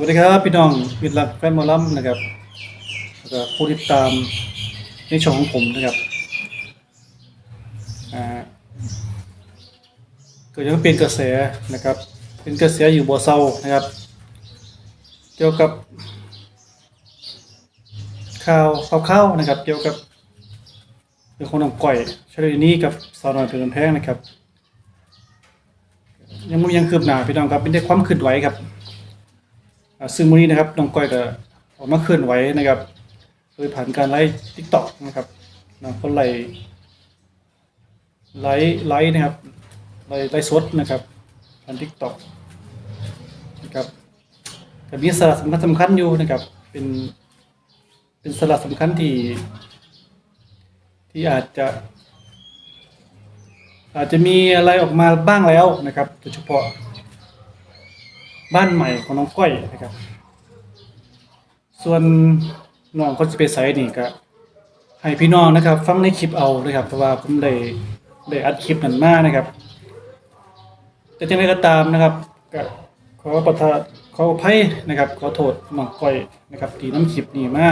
วัสดีครับพี่น้องมิตรรักแฟนมอลำนะครับแล้วก็ผู้ติดตามในช่องของผมนะครับอ่าก็ยังเป็นกระแสนะครับ เป็นกระแสอยู่บ่เซานะครับ เกี่ยวกับข่าวข่าวๆนะครับ เกี่ยวกับเรื่องของน้องก้อยชลนีกับสาวน้อยเพลินแพงนะครับ ยังไม่ยังคืบหน้าพี่น้องครับเป็นแต่ความคืบไหวครับ ซึ่งวันนี้นะครับน้องก้อยก็ออกมาเคลื่อนไหวนะครับ โดยผ่านการไลฟ์ทิกตอกนะครับน้องคนไลฟ์ไลฟ์ไลฟ์นะครับไลฟ์ไลฟ์สดนะครับผ่านทิกตอกนะครับก็มีสาระสำคัญสำคัญอยู่นะครับ เป็นเป็นสาระสำคัญที่ ที่อาจจะ อาจจะมีอะไรออกมาบ้างแล้วนะครับโดยเฉพาะ บ้านใหม่ของน้องก้อยนะครับ ส่วนน้องเขาจะไปใส่นี่ก็ให้พี่น้องนะครับ ฟังในคลิปเอานะครับ เพราะว่าผมได้ได้อัดคลิปนั้นมานะครับ แต่จังไดก็ตามนะครับก็ขอประทานขออภัยนะครับ ขอโทษน้องก้อยนะครับที่น้ำคลิปนี้มา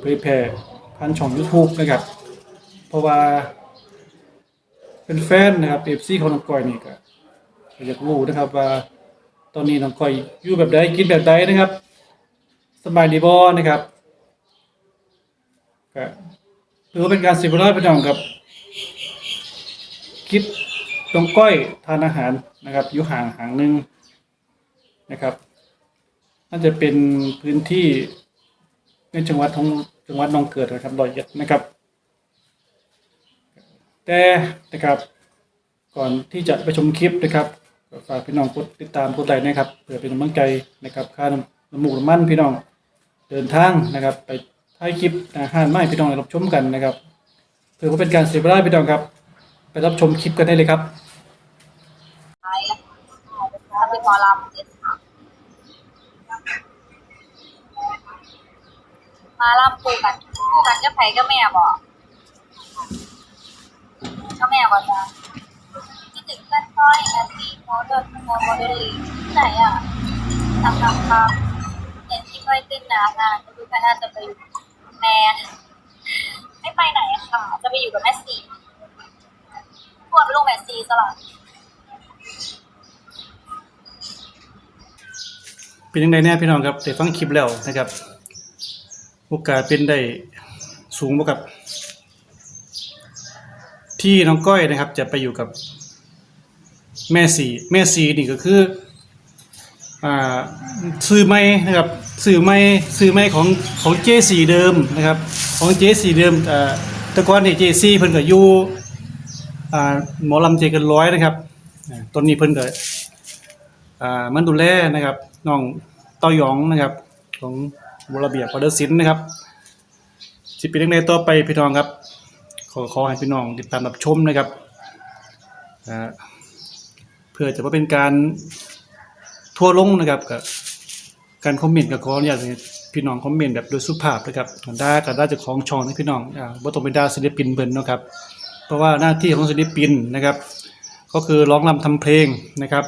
เผยแพร่ผ่านช่อง YouTube นะครับ เพราะว่าเป็นแฟนนะครับ FC ของน้องก้อยนี่ก็อยากรู้นะครับว่า ตอนนี้น้องก้อยอยู่แบบใดกินแบบใดนะครับสบายดีบ่นะครับก็ถือว่าเป็นการสิบร้อยพี่น้องครับคลิปน้องก้อยทานอาหารนะครับอยู่ห่างห่างหนึงนะครับน่าจะเป็นพื้นที่ในจังหวัดของจังหวัดนองเกิดนะครับรอยเอ็ดนะครับ แต่นะครับ ก่อนที่จะไปชมคลิปนะครับ ก็ฝากพี่น้องกดติดตามกดไลค์นะครับเพื่อเป็นกำลังใจนะครับค่าน้ำมูกน้ำมันพี่น้องเดินทางนะครับ ไปท้ายคลิปอาหารไม่พี่น้องได้รับชมกันนะครับเพื่อว่าเป็นการเสียเวลาพี่น้องครับ ไปรับชมคลิปกันได้เลยครับท้ายแล้วไปหมอลำเสร็จค่ะมาลำคู่กันคู่กันก็ไผก็แม่บอกก็แม่บอกจ้ะคิดถึงเส้น ก้อยแอนตี้โมเดิร์นโมเดลลิ่งที่ไหนอะทำทำทำเห็นที่ค่อยติ้นนางานก็ดูก็น่าจะไปอยู่แม่ไม่ไปไหนค่ะ จะไปอยู่กับแม่ซีพวกลูกแม่ซีสลับเป็นยังไงแน่พี่น้องครับได้ฟังคลิปแล้วนะครับ โอกาสเป็นได้สูงบ่กับ ที่น้องก้อยนะครับ จะไปอยู่กับ แม่สีแม่สีนี่ก็คืออ่าซื้อไม้นะครับซื้อไม้ซื้อไม้ของของเจสีเดิมนะครับ ของเจสีเดิมอ่าต่ก่อนนี่เจสีเพิ่นก็อยู่อ่าหมอลำเจกันร้อยนะครับตอนนี้เพิ่นก็อ่ามันดูแลนะครับน้องต้ายองนะครับ ของบระเบียบพอดสินนะครับสิเป็นยังไงต่อไปพี่น้องครับ ขอขอให้พี่น้องติดตามรับชมนะครับอ่า เพื่อจะว่าเป็นการทั่วลงนะครับกับการคอมเมนต์กับขออนุญาตให้พี่น้องคอมเมนต์แบบโดยสุภาพนะครับด่ากับด่าจากของช่องให้พี่น้องอ่าบ่ต้องไปด่าศิลปินเพิ่นเนาะครับเพราะว่าหน้าที่ของศิลปินนะครับ ก็คือร้องรำทำเพลงนะครับ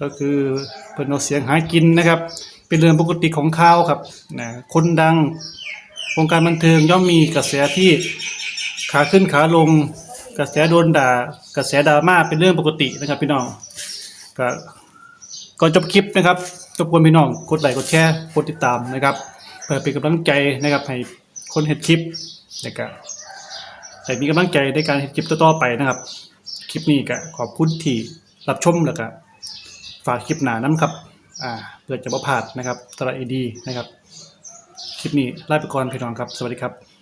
ก็คือเพิ่นเอาเสียงหากินนะครับ เป็นเรื่องปกติของข่าวครับนะคนดังวงการบันเทิงย่อมมีกระแสที่ขาขึ้นขาลง กระแสโดนด่ากระแสดราม่าเป็นเรื่องปกตินะครับ พี่น้องก็ก่อนจบคลิปนะครับรบกวนพี่น้องกดไลค์กดแชร์กดติดตามนะครับเพื่อเป็นกำลังใจนะครับให้คนเห็นคลิปนะครับแต่มีกำลังใจในการเห็นคลิปต่อๆไปนะครับ คลิปนี้ก็ขอบคุณที่รับชมแล้วก็ฝากคลิปหนาน้ำครับอ่าเพื่อจะบ่พลาดนะครับสำหรับเอดีนะครับ คลิปนี้ลาไปก่อนพี่น้องครับ สวัสดีครับ